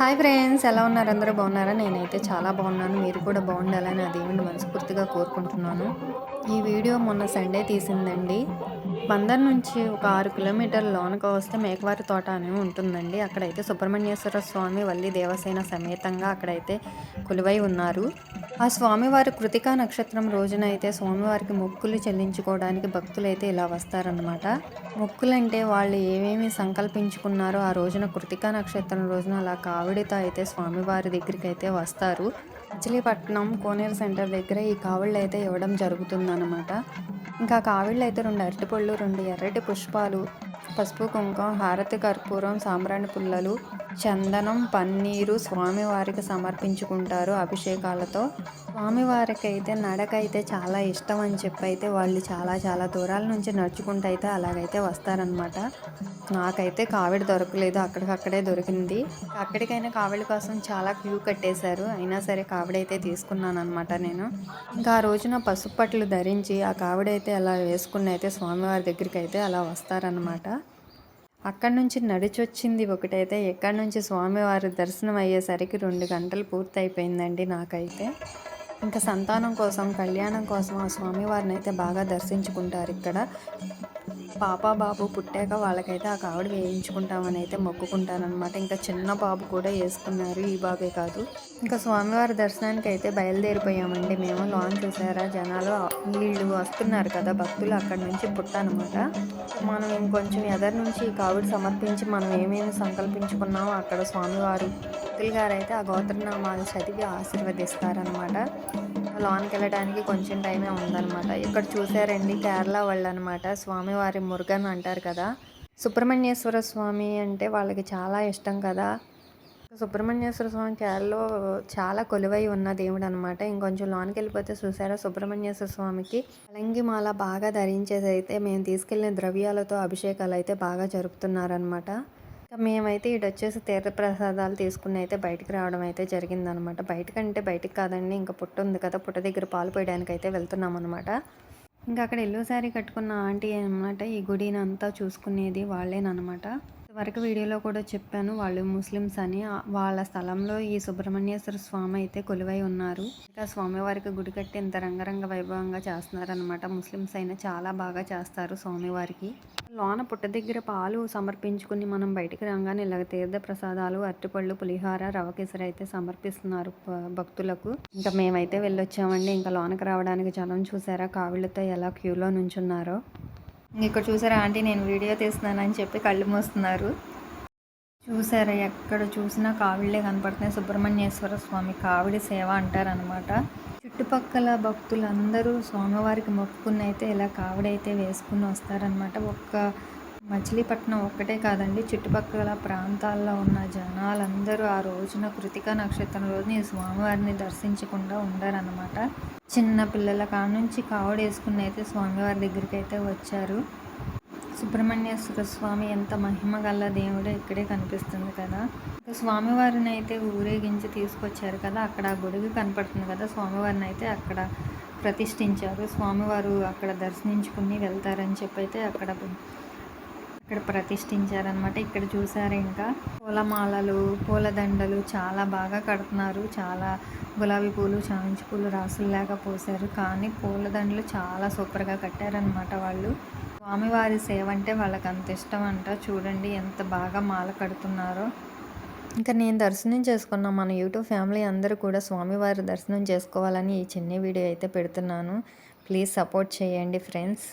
Hi friends ఎలా ఉన్నారు? అందరూ బాగున్నారా? నేనైతే చాలా బాగున్నాను. మీరు కూడా బాగుండాలని అదేమిటి మనస్ఫూర్తిగా కోరుకుంటున్నాను. ఈ వీడియో మొన్న సండే తీసిందండి. బందర్ నుంచి ఒక ఆరు కిలోమీటర్ల లోనకు వస్తే మేకవారి తోట అని ఉంటుందండి. అక్కడైతే సుబ్రహ్మణ్యేశ్వర స్వామి వల్లి దేవసేన సమేతంగా అక్కడైతే కొలువై ఉన్నారు. ఆ స్వామివారి కృతికా నక్షత్రం రోజున అయితే స్వామివారికి మొక్కులు చెల్లించుకోవడానికి భక్తులైతే ఇలా వస్తారనమాట మొక్కులంటే వాళ్ళు ఏమేమి సంకల్పించుకున్నారో ఆ రోజున కృతికా నక్షత్రం రోజున అలా కావిడితో అయితే స్వామివారి దగ్గరికి అయితే వస్తారు. మచిలీపట్నం కోనేరు సెంటర్ దగ్గర ఈ కావిళ్ళు అయితే ఇవ్వడం జరుగుతుందన్నమాట. ఇంకా కావిళ్ళు అయితే రెండు అరటిపళ్ళు రెండు ఎర్రటి పుష్పాలు పసుపు కుంకుమ హారతి కర్పూరం సాంబ్రాణి పుల్లలు చందనం పన్నీరు స్వామివారికి సమర్పించుకుంటారు అభిషేకాలతో. స్వామివారికి అయితే నడక అయితే చాలా ఇష్టం అని చెప్పి అయితే వాళ్ళు చాలా చాలా దూరాల నుంచి నడుచుకుంటూ అయితే అలాగైతే వస్తారనమాట నాకైతే కావిడి దొరకలేదు అక్కడికక్కడే దొరికింది. అక్కడికైనా కావిడి కోసం చాలా క్యూ కట్టేశారు అయినా సరే కావిడైతే తీసుకున్నాను అనమాట నేను. ఇంకా ఆ రోజున పసుపు పట్లు ధరించి ఆ కావిడైతే అలా వేసుకుని అయితే స్వామివారి దగ్గరికి అయితే అలా వస్తారనమాట అక్కడి నుంచి నడిచొచ్చింది ఒకటైతే ఎక్కడి నుంచి స్వామివారి దర్శనం అయ్యేసరికి రెండు గంటలు పూర్తయిపోయిందండి నాకైతే. ఇంకా సంతానం కోసం కళ్యాణం కోసం ఆ స్వామివారిని అయితే బాగా దర్శించుకుంటారు ఇక్కడ. పాప బాబు పుట్టాక వాళ్ళకైతే ఆ కావిడ వేయించుకుంటామని అయితే మొక్కుకుంటారనమాట ఇంకా చిన్న బాబు కూడా వేసుకున్నారు ఈ బాబే కాదు. ఇంకా స్వామివారి దర్శనానికి అయితే బయలుదేరిపోయామండి మేము. లాన్ చూసారా? జనాలు వీళ్ళు వస్తున్నారు కదా భక్తులు అక్కడ నుంచి పుట్టానమాట మనం ఇంకొంచెం ఎదరి నుంచి ఈ కావిడ సమర్పించి మనం ఏమేమి సంకల్పించుకున్నామో అక్కడ స్వామివారు భక్తులు గారు అయితే ఆ గోత్రనామాలు చదివి ఆశీర్వదిస్తారనమాట లోనికి వెళ్ళడానికి కొంచెం టైమే ఉందన్నమాట. ఇక్కడ చూసారండి కేరళ వాళ్ళు అనమాట స్వామివారి మురుగన్ అంటారు కదా. సుబ్రహ్మణ్యేశ్వర స్వామి అంటే వాళ్ళకి చాలా ఇష్టం కదా. సుబ్రహ్మణ్యేశ్వర స్వామి కేరళలో చాలా కొలువై ఉన్న దేవుడు అనమాట ఇంకొంచెం లోనికి వెళ్ళిపోతే చూసారా సుబ్రహ్మణ్యేశ్వర స్వామికి అలంగిమాల బాగా ధరించేది అయితే మేము తీసుకెళ్ళిన ద్రవ్యాలతో అభిషేకాలు అయితే బాగా జరుపుతున్నారనమాట మేమైతే ఇటు వచ్చేసి తీర్థ ప్రసాదాలు తీసుకుని అయితే బయటికి రావడం అయితే జరిగిందనమాట. బయటకంటే బయటికి కాదండి ఇంకా పుట్ట ఉంది కదా పుట్ట దగ్గర పాలు పోయడానికి అయితే వెళ్తున్నాం అనమాట ఇంకా అక్కడ ఎల్లో శారీ కట్టుకున్న ఆంటీ అనమాట ఈ గుడిని అంతా చూసుకునేది వాళ్ళేనమాట వరకు వీడియోలో కూడా చెప్పాను. వాళ్ళు ముస్లిమ్స్ అని. వాళ్ళ స్థలంలో ఈ సుబ్రహ్మణ్యేశ్వర స్వామి అయితే కొలువై ఉన్నారు. ఇంకా స్వామివారికి గుడి కట్టి ఇంత రంగరంగ వైభవంగా చేస్తున్నారనమాట ముస్లిమ్స్ అయినా చాలా బాగా చేస్తారు స్వామివారికి. లోన పుట్ట దగ్గర పాలు సమర్పించుకుని మనం బయటికి రాగానే ఇలాగ తీర్థ ప్రసాదాలు అరటిపళ్ళు పులిహార రవకేసరి అయితే సమర్పిస్తున్నారు భక్తులకు. ఇంకా మేమైతే వెళ్ళొచ్చామండి. ఇంకా లోనకి రావడానికి జనం చూసారా? కావిళ్ళతో ఎలా క్యూలో నుంచున్నారో. ఇక్కడ చూసారా ఆంటీ నేను వీడియో తీస్తున్నానని చెప్పి కళ్ళు మూస్తున్నారు. చూసారా ఎక్కడ చూసినా కావిళ్ళే కనపడుతున్నాయి. సుబ్రహ్మణ్యేశ్వర స్వామి కావిడి సేవ అంటారనమాట చుట్టుపక్కల భక్తులందరూ స్వామివారికి మొక్కుకుని అయితే ఇలా కావిడైతే వేసుకుని వస్తారనమాట ఒక్క మచిలీపట్నం ఒక్కటే కాదండి చుట్టుపక్కల ప్రాంతాల్లో ఉన్న జనాలందరూ ఆ రోజున కృతిక నక్షత్రం రోజున ఈ స్వామివారిని దర్శించకుండా ఉండరన్నమాట. చిన్న పిల్లల కానుంచి కావడ వేసుకుని అయితే స్వామివారి దగ్గరికి అయితే వచ్చారు. సుబ్రహ్మణ్యేశ్వర స్వామి ఎంత మహిమ గల దేవుడో ఇక్కడే కనిపిస్తుంది కదా. స్వామివారిని అయితే ఊరేగించి తీసుకొచ్చారు కదా అక్కడ గొడుగు కనపడుతుంది కదా స్వామివారిని అయితే అక్కడ ప్రతిష్ఠించారు. స్వామివారు అక్కడ దర్శించుకుని వెళ్తారని చెప్పి అయితే అక్కడ ఇక్కడ ప్రతిష్ఠించారనమాట ఇక్కడ చూసారు ఇంకా పూలమాలలు పూలదండలు చాలా బాగా కడుతున్నారు. చాలా గులాబీ పూలు చామంతి పూలు రాసుల్లాగా పోసారు కానీ పూలదండలు చాలా సూపర్గా కట్టారనమాట వాళ్ళు. స్వామివారి సేవ అంటే వాళ్ళకి అంత ఇష్టం అంట చూడండి ఎంత బాగా మాల కడుతున్నారో. ఇంకా నేను దర్శనం చేసుకున్న మన యూట్యూబ్ ఫ్యామిలీ అందరూ కూడా స్వామివారి దర్శనం చేసుకోవాలని ఈ చిన్న వీడియో అయితే పెడుతున్నాను. ప్లీజ్ సపోర్ట్ చేయండి ఫ్రెండ్స్.